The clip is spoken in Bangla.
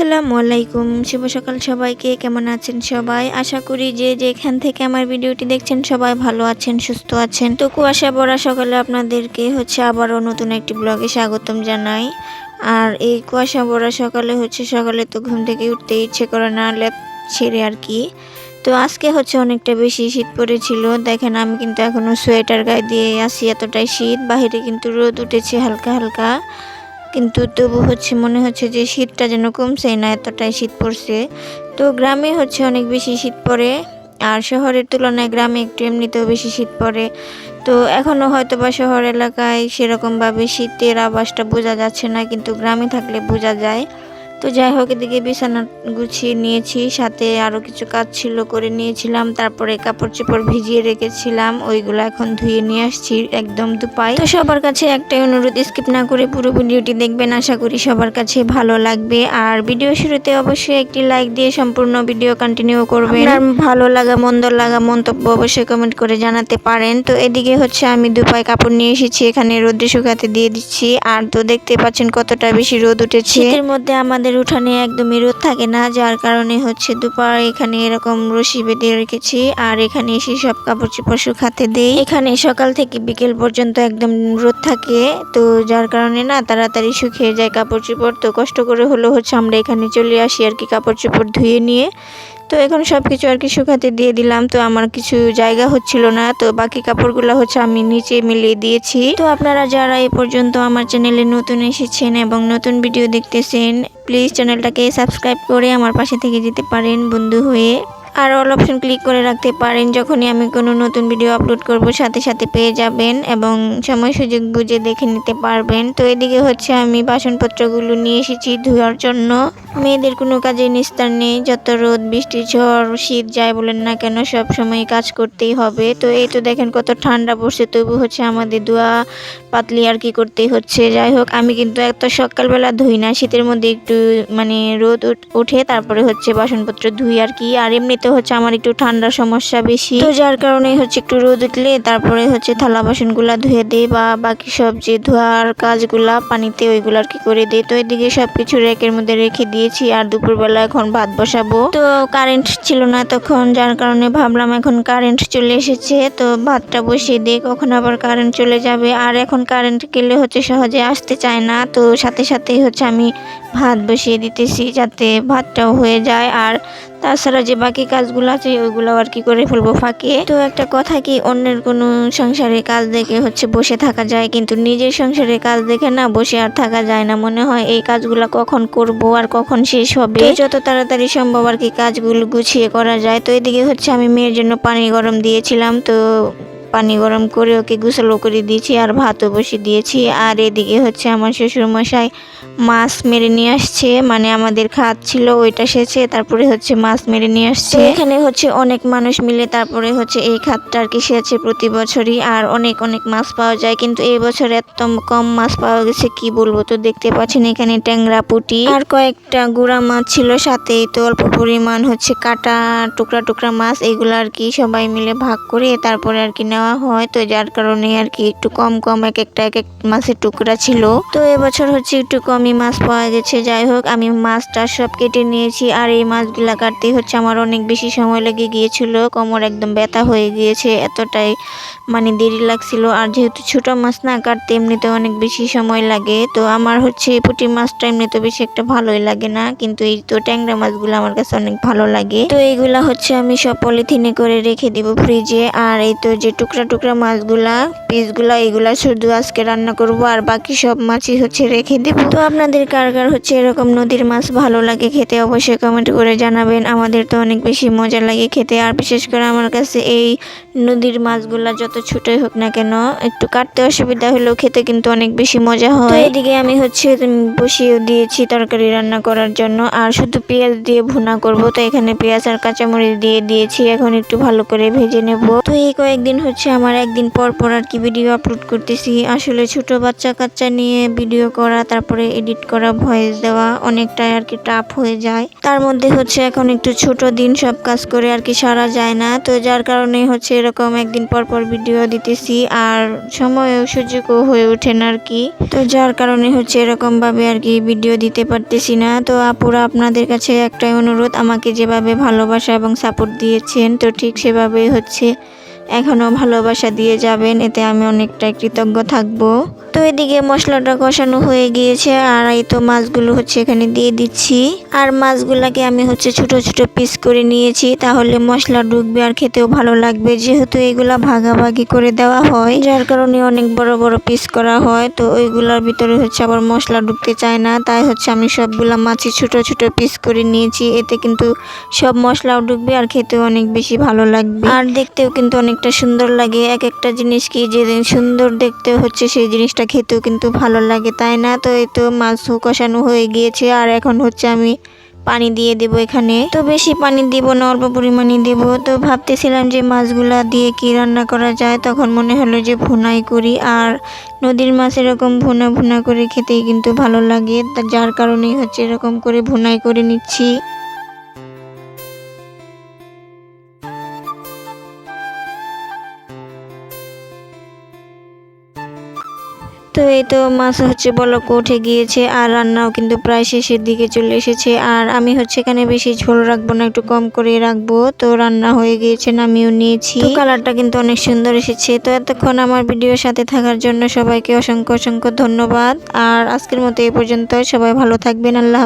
আসসালামু আলাইকুম। শুভ সকাল সবাইকে। কেমন আছেন সবাই? আশা করি যে যেখান থেকে আমার ভিডিওটি দেখছেন সবাই ভালো আছেন, সুস্থ আছেন। তো কুয়াশা পড়া সকালে আপনাদেরকে হচ্ছে আবারও নতুন একটি ব্লগে স্বাগতম জানাই। আর এই কুয়াশা পড়া সকালে হচ্ছে সকালে তো ঘুম থেকে উঠতে ইচ্ছে করে না ল্যাপ ছেড়ে আর কি। তো আজকে হচ্ছে অনেকটা বেশি শীত পড়েছিল। দেখেন আমি কিন্তু এখনও সোয়েটার গায়ে দিয়ে আসি এতটাই শীত। বাহিরে কিন্তু রোদ উঠেছে হালকা হালকা। কিন্তু তবু হচ্ছে মনে হচ্ছে যে শীতটা যেন কমছে না, এতটাই শীত পড়ছে। তো গ্রামে হচ্ছে অনেক বেশি শীত পড়ে, আর শহরের তুলনায় গ্রামে একটু এমনিতেও বেশি শীত পড়ে। তো এখনও হয়তো বা শহর এলাকায় সেরকমভাবে শীতের আবাসটা বোঝা যাচ্ছে না, কিন্তু গ্রামে থাকলে বোঝা যায়। তো যাই হোক এদিকে বিছানা গুছিয়ে নিয়েছি সাথে আরও কিছু কাজ ছিল করে নিয়েছিলাম তারপরে কাপড় চোপড় ভিজিয়ে রেখেছিলাম ওইগুলো এখন ধুয়ে নিয়ে আসছি একদম দুপাই তো সবার কাছে একটাই অনুরোধ স্কিপ না করে পুরো ভিডিওটি দেখবেন আশা করি সবার কাছে ভালো লাগবে। আর ভিডিও শুরুতে অবশ্যই একটি লাইক দিয়ে সম্পূর্ণ ভিডিও কন্টিনিউ করবেন। আর ভালো লাগা মন্দ লাগা মন্তব্য অবশ্যই কমেন্ট করে জানাতে পারেন। তো এদিকে হচ্ছে আমি দুপাই কাপড় নিয়ে এসেছি এখানে রোদ্রে শুকাতে দিয়ে দিচ্ছি। আর তো দেখতে পাচ্ছেন কতটা বেশি রোদ উঠেছে। এর মধ্যে আমাদের উঠানে একদমই রোদ থাকে না, যার কারণে হচ্ছে দুপার এখানে এরকম রশি বেঁধে রেখেছি, আর এখানে এসে সব কাপড় চোপড় শুকাতে দেই। এখানে সকাল থেকে বিকেল পর্যন্ত একদম রোদ থাকে, তো যার কারণে না তাড়াতাড়ি শুকিয়ে যায় কাপড় চোপড় তো কষ্ট করে হলেও হচ্ছে আমরা এখানে চলে আসি আর কি কাপড় চোপড় ধুয়ে নিয়ে। তো এখন সব কিছু আর কি শুকাতে দিয়ে দিলাম। তো আমার কিছু জায়গা হচ্ছিল না। তো বাকি কাপড়গুলো হচ্ছে আমি নিচে মিলিয়ে দিয়েছি। তো আপনারা যারা এ পর্যন্ত আমার চ্যানেলে নতুন এসেছেন এবং নতুন ভিডিও দেখতেছেন প্লিজ চ্যানেলটাকে সাবস্ক্রাইব করে আমার পাশে থেকে যেতে পারেন বন্ধু হয়ে। আর অল অপশন ক্লিক করে রাখতে পারেন যখনই আমি কোনো নতুন ভিডিও আপলোড করব, সাথে সাথে পেয়ে যাবেন এবং সময় সুযোগ বুঝে দেখে নিতে পারবেন। তো এদিকে হচ্ছে আমি বাসনপত্রগুলো নিয়ে এসেছি ধোয়ার জন্য। মেয়েদের কোনো কাজে নিস্তার নেই, যত রোদ, বৃষ্টি, ঝড়, শীত যায় বলেন না কেন, সব সময় কাজ করতেই হবে। তো এই তো দেখেন কত ঠান্ডা পড়ছে, তবু হচ্ছে আমাদের ধোয়া পাতলি আর কি করতেই হচ্ছে। যাই হোক, আমি কিন্তু এত সকালবেলা ধুই না, শীতের মধ্যে একটু মানে রোদ উঠ- ওঠে, তারপরে হচ্ছে বাসনপত্র ধুই আর কি। আর এমনিতে হচ্ছে আমার একটু ঠান্ডার সমস্যা বেশি। তো যার কারণে হচ্ছে একটু রোদ উঠলে তারপরে হচ্ছে থালা বাসনগুলা ধুয়ে দেই বা বাকি সব যে ধোয়ার কাজগুলা পানিতে ওইগুলো আর কি করে দেই। তো এদিকে সব কিছু র্যাকের মধ্যে রেখে দিয়েছি আর দুপুরবেলা এখন ভাত বসাবো। তো কারেন্ট ছিল না তখন, যার কারণে ভাবলাম এখন কারেন্ট চলে এসেছে। তো ভাতটা বসিয়ে দিই, কখন আবার কারেন্ট চলে যাবে? আর এখন কারেন্ট গেলে হচ্ছে সহজে আসতে চায় না। তো সাথে সাথেই হচ্ছে আমি ভাত বসিয়ে দিতেছি যাতে ভাতটাও হয়ে যায়। আর তাছাড়া যে বাকি কাজগুলো আছে, ওইগুলো আর কি করে ফেলব ফাঁকে তো একটা কথা কি, অন্যের কোনো সংসারে কাজ দেখে হচ্ছে বসে থাকা যায়, কিন্তু নিজের সংসারের কাজ দেখে না বসে আর থাকা যায় না। মনে হয় এই কাজগুলো কখন করব আর কখন শেষ হবে? যত তাড়াতাড়ি সম্ভব আর কি কাজগুলো গুছিয়ে করা যায়। তো এদিকে হচ্ছে আমি মেয়ের জন্য পানি গরম দিয়েছিলাম, তো পানি গরম করে ওকে গোসলও করে দিয়েছি আর ভাতও বসিয়ে দিয়েছি। আর এদিকে হচ্ছে আমার শ্বশুর মশাই মাছ মেরে নিয়ে আসছে মানে আমাদের খাত ছিল ওইটা সেছে তারপরে হচ্ছে মাছ মেরে নিয়ে আসছে। এখানে হচ্ছে অনেক মানুষ মিলে তারপরে হচ্ছে এই খাতটা আর কি সেছে প্রতি বছরই আর অনেক অনেক মাছ পাওয়া যায়, কিন্তু এই বছর এত কম মাছ পাওয়া গেছে, কি বলব তো দেখতে পাচ্ছেন এখানে ট্যাংরা পুটি। আর কয়েকটা গুড়া মাছ ছিল, সাথেই তো অল্প পরিমাণ হচ্ছে কাটা টুকরা টুকরা মাছ, এগুলো আর কি সবাই মিলে ভাগ করে তারপরে আর কি নেওয়া হয়, তো যার কারণে আর কি একটু কম কম এক একটা এক এক মাছের টুকরা ছিল। তো এবছর হচ্ছে একটু কমই মাছ পাওয়া গেছে। যাই হোক, আমি মাছটা সব কেটে নিয়েছি, আর এই মাছগুলা কাটতে হচ্ছে আমার অনেক বেশি সময় লেগে গিয়েছিল। কোমর একদম ব্যথা হয়ে গিয়েছে, এতটাই মানে দেরি লাগছিল। আর যেহেতু ছোট মাছ না, কাটতে এমনিতে অনেক বেশি সময় লাগে। তো আমার হচ্ছে পুঁটি মাছটা এমনিতে বেশি একটা ভালোই লাগে না, কিন্তু এই তো ট্যাংরা মাছগুলো আমার কাছে অনেক ভালো লাগে। তো এইগুলা হচ্ছে আমি সব পলিথিনে করে রেখে দিব ফ্রিজে। আর এই তো যে টুকরা টুকরা মাছগুলা, পিসগুলা, এগুলা শুধু আজকে রান্না করব, আর বাকি সব মাছই হচ্ছে রেখে দেব। তো আপনাদের কার কার হচ্ছে এরকম নদীর মাছ ভালো লাগে খেতে অবশ্যই কমেন্ট করে জানাবেন। আমাদের তো অনেক বেশি মজা লাগে খেতে, আর বিশেষ করে আমার কাছে এই নদীর মাছগুলা যত ছোটই হোক না কেন, একটু কাটতে অসুবিধা হলেও খেতে কিন্তু অনেক বেশি মজা হয়। এদিকে আমি হচ্ছে বসিয়ে দিয়েছি তরকারি রান্না করার জন্য, আর শুধু পেঁয়াজ দিয়ে ভুনা করব। তো এখানে পেঁয়াজ আর কাঁচামরিচ দিয়ে দিয়েছি, এখন একটু ভালো করে ভেজে নেব। তো এই কয়েকদিন হচ্ছে হচ্ছে আমার একদিন পর পর আর কি ভিডিও আপলোড করতেছি। আসলে ছোট বাচ্চা কাচ্চা নিয়ে ভিডিও করা, তারপরে এডিট করা ভয়েস দেওয়া অনেকটাই আর কি টাফ হয়ে যায়। তার মধ্যে হচ্ছে এখন একটু ছোট দিন, সব কাজ করে আর কি সারা যায় না। তো যার কারণে হচ্ছে এরকম একদিন পর পর ভিডিও দিতেছি আর সময়ও সুযোগও হয়ে ওঠে না আর কি। তো যার কারণে হচ্ছে এরকম ভাবে আর কি ভিডিও দিতে পারতেছি না। তো আপুরা, আপনাদের কাছে একটাই অনুরোধ, আমাকে যেভাবে ভালোবাসা এবং সাপোর্ট দিয়েছেন, তো ঠিক সেভাবেই হচ্ছে এখনও ভালোবাসা দিয়ে যাবেন, এতে আমি অনেকটা কৃতজ্ঞ থাকব। তো এদিকে মশলাটা কষানো হয়ে গিয়েছে, আর এই তো মাছগুলো হচ্ছে এখানে দিয়ে দিচ্ছি। আর মাছগুলাকে আমি হচ্ছে ছোট ছোট পিস করে নিয়েছি, তাহলে মশলা ঢুকবে আর খেতেও ভালো লাগবে, যেহেতু এগুলা ভাগাভাগি করে দেওয়া হয়। যার কারণে অনেক বড় বড় পিস করা হয়, তো ওইগুলোর ভিতরে হচ্ছে আবার মশলা ঢুকতে চায় না, তাই হচ্ছে আমি সবগুলা মাছই ছোট ছোট পিস করে নিয়েছি, এতে কিন্তু সব মশলাও ঢুকবে আর খেতেও অনেক বেশি ভালো লাগবে। আর দেখতেও কিন্তু অনেকটা সুন্দর লাগে, এক একটা জিনিস কি যে সুন্দর দেখতে হচ্ছে সেই জিনিসটা খেতেও কিন্তু ভালো লাগে, তাই না? তো এই তো মাছ কষানো হয়ে গিয়েছে, আর এখন হচ্ছে আমি পানি দিয়ে দেব এখানে। তো বেশি পানি দিব না, অল্প পরিমাণে দেব। তো ভাবতেছিলাম যে মাছগুলা দিয়ে কি রান্না করা যায়, তখন মনে হলো যে ভুনাই করি, আর নদীর মাছ এরকম ভুনা ভুনা করে খেতেই কিন্তু ভালো লাগে যার কারণেই হচ্ছে এরকম করে ভুনাই করে নিচ্ছি। তো এই তো মাছ হচ্ছে বলক উঠে গিয়েছে আর রান্নাও কিন্তু প্রায় শেষের দিকে চলে এসেছে। আর আমি হচ্ছে এখানে বেশি ঝোল রাখব না, একটু কম করে রাখব। তো রান্না হয়ে গিয়েছে নামিও নিয়েছি। কালারটা কিন্তু অনেক সুন্দর এসেছে। তো এতক্ষণ আমার ভিডিওর সাথে থাকার জন্য সবাইকে অসংখ্য অসংখ্য ধন্যবাদ। আর আজকের মতো এই পর্যন্ত, সবাই ভালো থাকবেন, আল্লাহ।